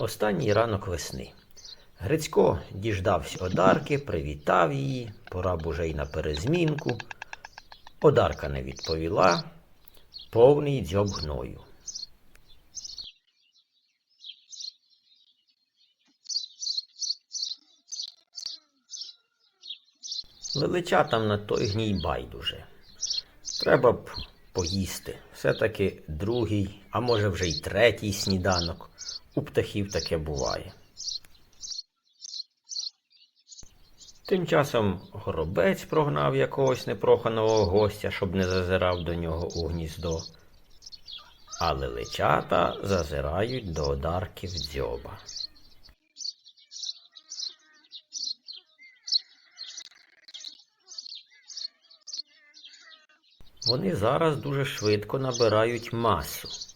Останній ранок весни. Грицько діждався Одарки, привітав її, пора б уже й на перезмінку. Одарка не відповіла, повний дзьоб гною. Величатам на той гній байдуже. Треба б поїсти. Все-таки другий, а може вже й третій сніданок. У птахів таке буває. Тим часом горобець прогнав якогось непроханого гостя, щоб не зазирав до нього у гніздо. А лелечата зазирають до одарків дзьоба. Вони зараз дуже швидко набирають масу.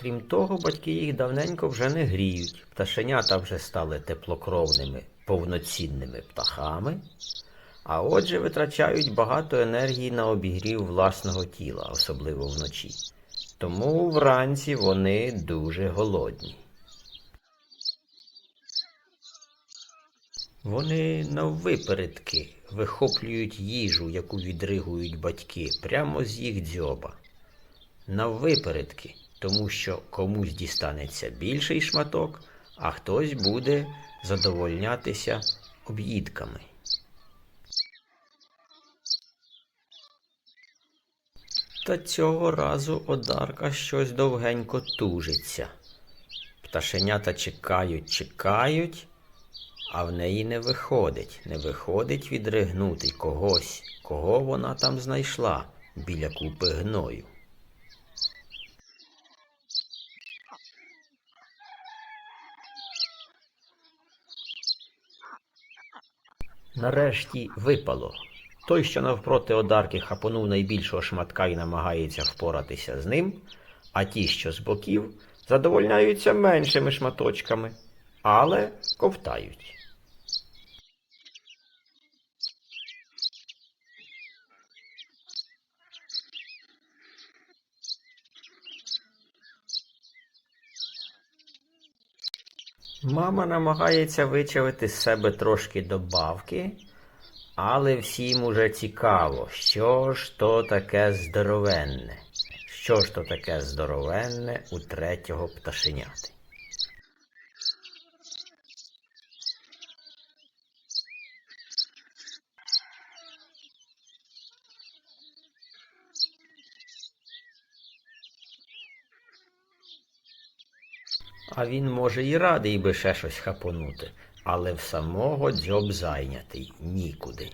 Крім того, батьки їх давненько вже не гріють. Пташенята вже стали теплокровними, повноцінними птахами, а отже витрачають багато енергії на обігрів власного тіла, особливо вночі. Тому вранці вони дуже голодні. Вони наввипередки вихоплюють їжу, яку відригують батьки, прямо з їх дзьоба. Наввипередки, тому що комусь дістанеться більший шматок, а хтось буде задовольнятися об'їдками. Та цього разу одарка щось довгенько тужиться. Пташенята чекають, чекають, а в неї не виходить, не виходить відригнути когось, кого вона там знайшла біля купи гною. Нарешті випало. Той, що навпроти одарки хапонув найбільшого шматка і намагається впоратися з ним, а ті, що з боків, задовольняються меншими шматочками, але ковтають. Мама намагається вичавити з себе трошки добавки, але всім уже цікаво, що ж то таке здоровенне. Що ж то таке здоровенне у третього пташеняти. А він, може, і радий би ще щось хапонути, але в самого дзьоб зайнятий нікуди.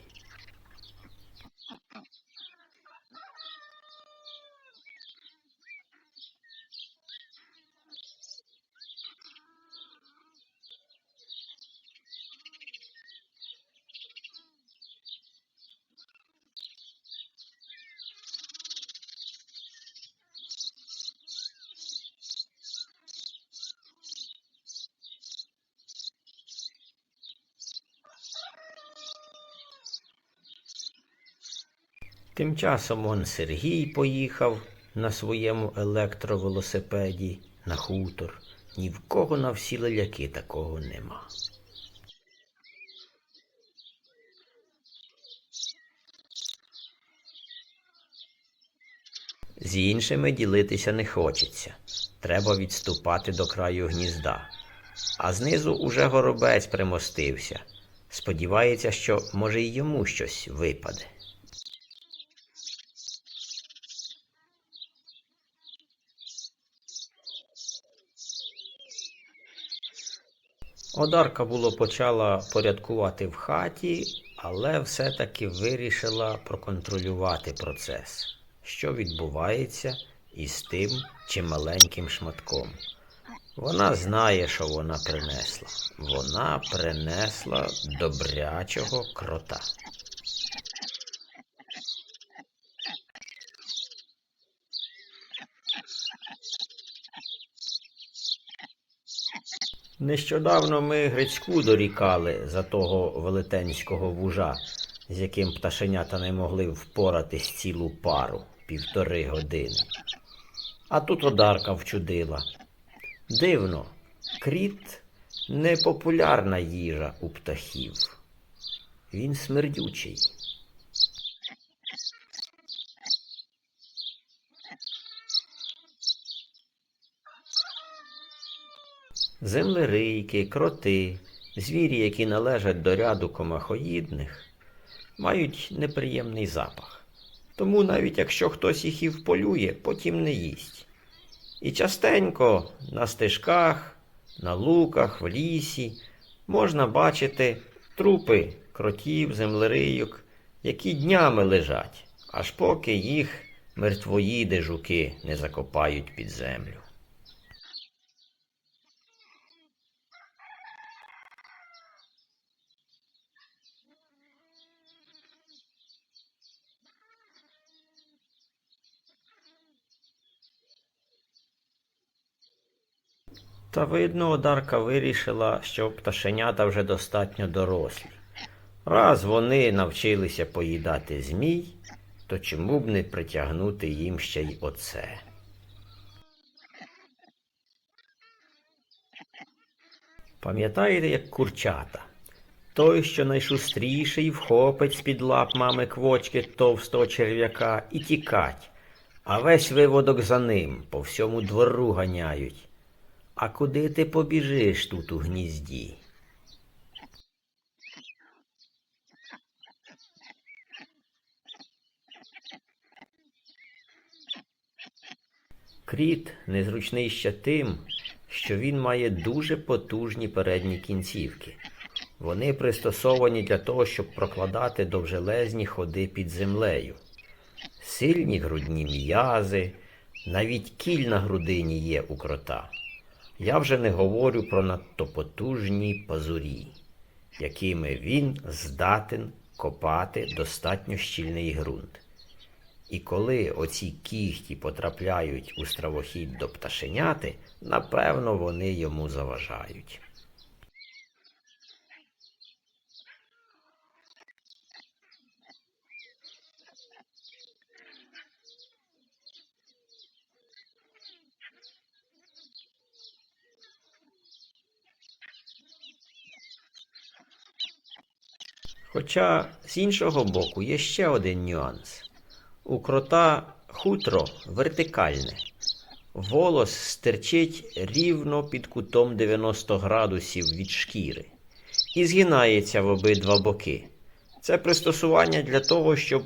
Тим часом он Сергій поїхав на своєму електровелосипеді на хутор. Ні в кого на всі леляки такого нема. З іншими ділитися не хочеться. Треба відступати до краю гнізда. А знизу уже горобець примостився. Сподівається, що може й йому щось випаде. Одарка було почала порядкувати в хаті, але все-таки вирішила проконтролювати процес, що відбувається із тим чималеньким шматком. Вона знає, що вона принесла. Вона принесла добрячого крота. Нещодавно ми Грицьку дорікали за того велетенського вужа, з яким пташенята не могли впоратись цілу пару півтори години. А тут одарка вчудила. Дивно, Кріт непопулярна їжа у птахів. Він смердючий. Землерийки, кроти, звірі, які належать до ряду комахоїдних, мають неприємний запах. Тому навіть якщо хтось їх і вполює, потім не їсть. І частенько на стежках, на луках, в лісі можна бачити трупи кротів, землерийок, які днями лежать, аж поки їх мертвоїди жуки не закопають під землю. Та видно, Одарка вирішила, що пташенята вже достатньо дорослі. Раз вони навчилися поїдати змій, то чому б не притягнути їм ще й оце? Пам'ятаєте, як курчата? Той, що найшустріший, вхопить з-під лап мами квочки товстого черв'яка і тікать, а весь виводок за ним по всьому двору ганяють. А куди ти побіжиш тут у гнізді? Кріт незручний ще тим, що він має дуже потужні передні кінцівки. Вони пристосовані для того, щоб прокладати довжелезні ходи під землею. Сильні грудні м'язи, навіть кіль на грудині є у крота. Я вже не говорю про надто потужні пазурі, якими він здатен копати достатньо щільний ґрунт. І коли оці кіхті потрапляють у стравохід до пташеняти, напевно, вони йому заважають. Хоча з іншого боку є ще один нюанс. У крота хутро вертикальне. Волос стирчить рівно під кутом 90 градусів від шкіри і згинається в обидва боки. Це пристосування для того, щоб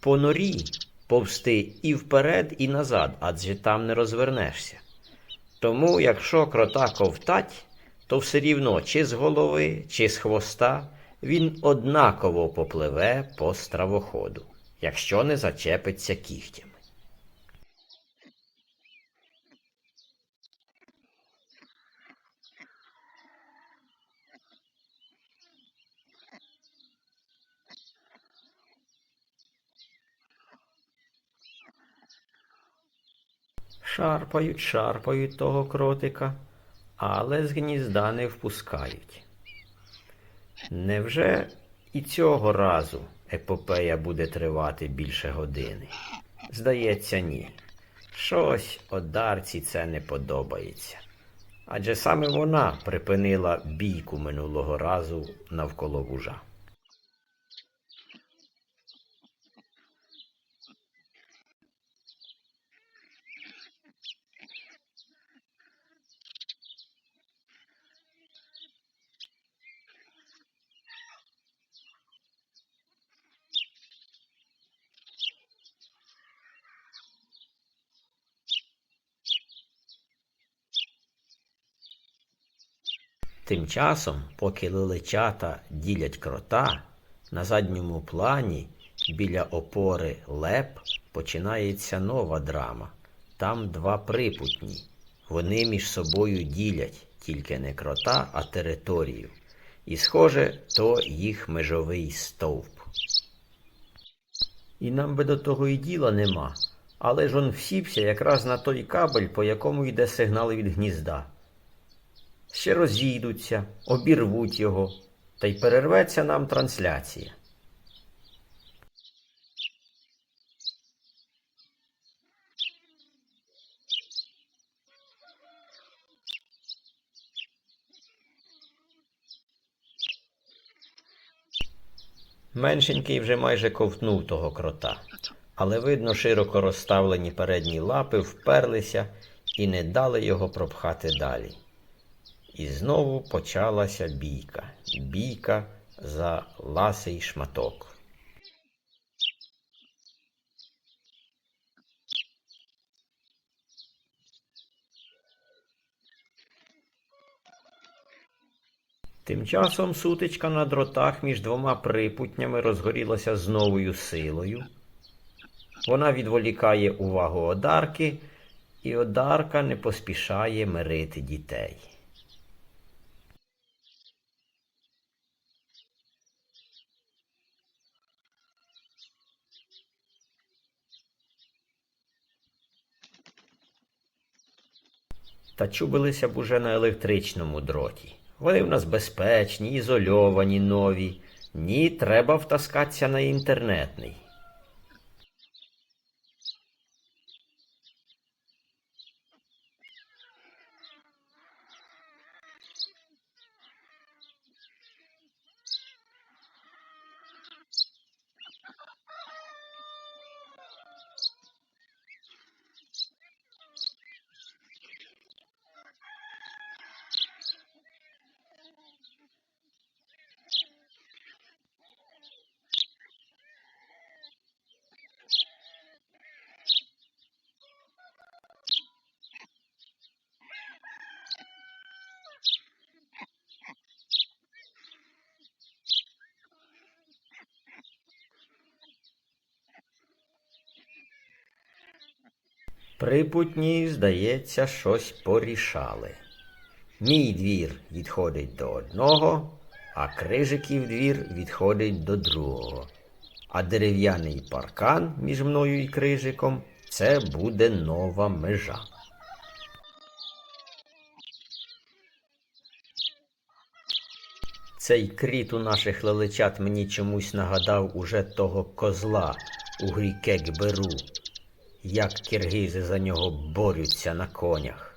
по норі повсти і вперед, і назад, адже там не розвернешся. Тому, якщо крота ковтать, то все рівно чи з голови, чи з хвоста він однаково попливе по стравоходу, якщо не зачепиться кігтями. Шарпають, шарпають того кротика, але з гнізда не впускають. Невже і цього разу епопея буде тривати більше години? Здається, ні. Щось одарці це не подобається. Адже саме вона припинила бійку минулого разу навколо вужа. Тим часом, поки лелечата ділять крота, на задньому плані біля опори леп починається нова драма. Там два припутні. Вони між собою ділять тільки не крота, а територію. І, схоже, то їх межовий стовп. І нам би до того і діла нема. Але ж он всівся якраз на той кабель, по якому йде сигнал від гнізда ще розійдуться, обірвуть його, та й перерветься нам трансляція. Меншенький вже майже ковтнув того крота, але, видно, широко розставлені передні лапи вперлися і не дали його пропхати далі. І знову почалася бійка. Бійка за ласий шматок. Тим часом сутичка на дротах між двома припутнями розгорілася з новою силою. Вона відволікає увагу одарки, і одарка не поспішає мирити дітей. Та чубилися б уже на електричному дроті. Вони в нас безпечні, ізольовані, нові. Ні, треба втаскатися на інтернетний. Припутні, здається, щось порішали. Мій двір відходить до одного, а крижиків двір відходить до другого. А дерев'яний паркан між мною і крижиком це буде нова межа. Цей кріт у наших лелечат мені чомусь нагадав уже того козла у грі кек беру, як киргизи за нього борються на конях.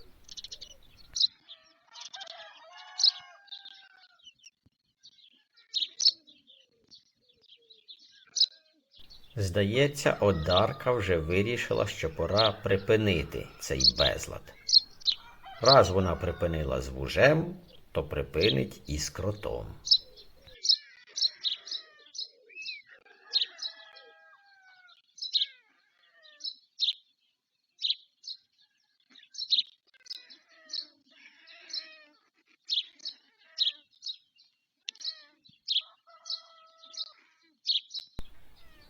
Здається, Одарка вже вирішила, що пора припинити цей безлад. Раз вона припинила з вужем, то припинить і з кротом.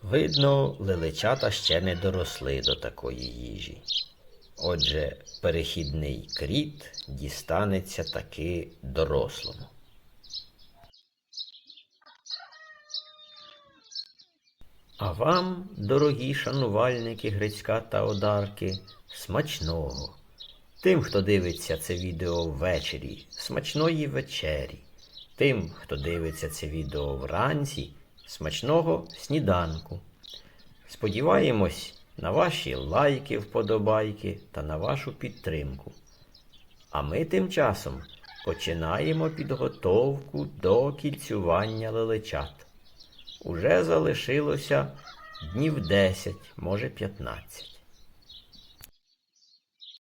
Видно, лелечата ще не доросли до такої їжі. Отже, перехідний кріт дістанеться таки дорослому. А вам, дорогі шанувальники Грицька та Одарки, смачного. Тим, хто дивиться це відео ввечері, смачної вечері. Тим, хто дивиться це відео вранці, смачного сніданку. Сподіваємось на ваші лайки, вподобайки та на вашу підтримку. А ми тим часом починаємо підготовку до кільцювання лелечат. Уже залишилося днів 10, може 15.